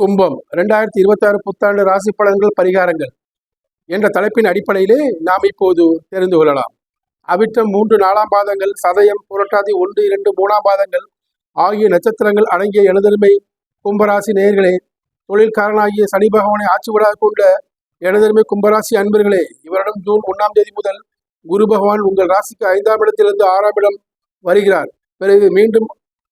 கும்பம். ரெண்டாயிரத்தி இருபத்தாறு புத்தாண்டு ராசி பலன்கள் பரிகாரங்கள் என்ற தலைப்பின் அடிப்படையிலே நாம் இப்போது தெரிந்து கொள்ளலாம். அவிட்டம் மூன்று நாலாம் பாதங்கள் சதயம் புரட்டாதி ஒன்று இரண்டு மூணாம் பாதங்கள் ஆகிய நட்சத்திரங்கள் அடங்கிய எனதருமை கும்பராசி நேயர்களே தொழில்காரனாகிய சனி பகவானை ஆட்சி விடாக கொண்ட எனதருமை கும்பராசி அன்பர்களே இவரிடம் ஜூன் ஒன்றாம் தேதி முதல் குரு பகவான் உங்கள் ராசிக்கு ஐந்தாம் இடத்திலிருந்து ஆறாம் இடம் வருகிறார். பிறகு மீண்டும்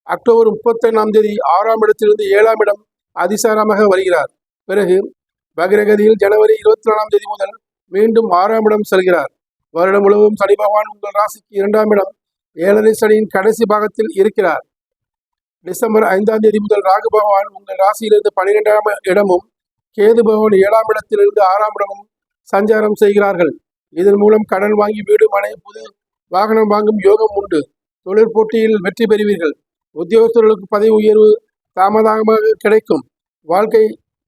அக்டோபர் முப்பத்தைந்தாம் தேதி ஆறாம் இடத்திலிருந்து ஏழாம் இடம் அதிசாரமாக வருகிறார். பிறகு பகிரகதியில் ஜனவரி இருபத்தி நாலாம் தேதி முதல் மீண்டும் ஆறாம் இடம் செல்கிறார். வருடம் முழுவதும் சனி பகவான் உங்கள் ராசிக்கு இரண்டாம் இடம் ஏழரை சனியின் கடைசி பாகத்தில் இருக்கிறார். டிசம்பர் ஐந்தாம் தேதி முதல் ராகு பகவான் உங்கள் ராசியிலிருந்து பனிரெண்டாம் இடமும் கேது பகவான் ஏழாம் இடத்திலிருந்து ஆறாம் இடமும் சஞ்சாரம் செய்கிறார்கள். இதன் மூலம் கடன் வாங்கி வீடு மனை புது வாகனம் வாங்கும் யோகம் உண்டு. தொழிற்போட்டியில் வெற்றி பெறுவீர்கள். உத்தியோகத்தர்களுக்கு பதவி உயர்வு தாமதமாக கிடைக்கும். வாழ்க்கை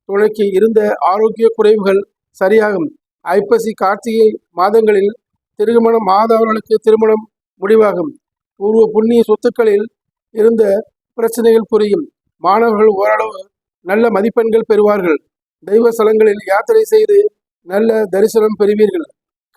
துணைக்கு இருந்த ஆரோக்கிய குறைவுகள் சரியாகும். ஐப்பசி கார்த்திகை மாதங்களில் திருமணம் மாதவர்களுக்கு திருமணம் முடிவாகும். பூர்வ புண்ணிய சொத்துக்களில் இருந்த பிரச்சனைகள் புரியும். மாணவர்கள் ஓரளவு நல்ல மதிப்பெண்கள் பெறுவார்கள். தெய்வ ஸ்தலங்களில் யாத்திரை செய்து நல்ல தரிசனம் பெறுவீர்கள்.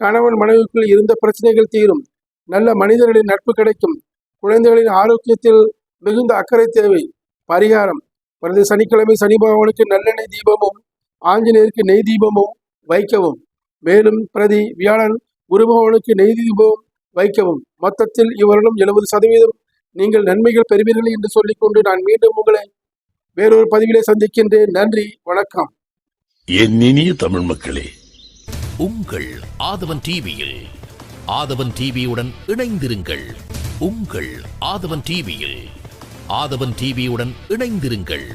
கணவன் மனைவிக்குள் இருந்த பிரச்சனைகள் தீரும். நல்ல மனிதர்களின் நட்பு கிடைக்கும். குழந்தைகளின் ஆரோக்கியத்தில் மிகுந்த அக்கறை தேவை. பரிகாரம். பிறகு சனிக்கிழமை சனி பகவானுக்கு நல்லெண்ணெய் தீபமும் ஆஞ்சநேயருக்கு நெய் தீபமும் வைக்கவும். மேலும் பிரதி வியாழன் குரு பகவானுக்கு நெய் தீபமும் வைக்கவும். மொத்தத்தில் இவரிடம் எழுபது சதவீதம். நீங்கள் நன்மைகள் பெறுவீர்கள் என்று சொல்லிக்கொண்டு நான் மீண்டும் உங்களை வேறொரு பதிவிலே சந்திக்கின்றேன். நன்றி வணக்கம். என் இனிய தமிழ் மக்களே உங்கள் ஆதவன் டிவியில் ஆதவன் டிவியுடன் இணைந்திருங்கள். உங்கள் ஆதவன் டிவியில் ஆதவன் டிவியுடன் இணைந்திருங்கள்.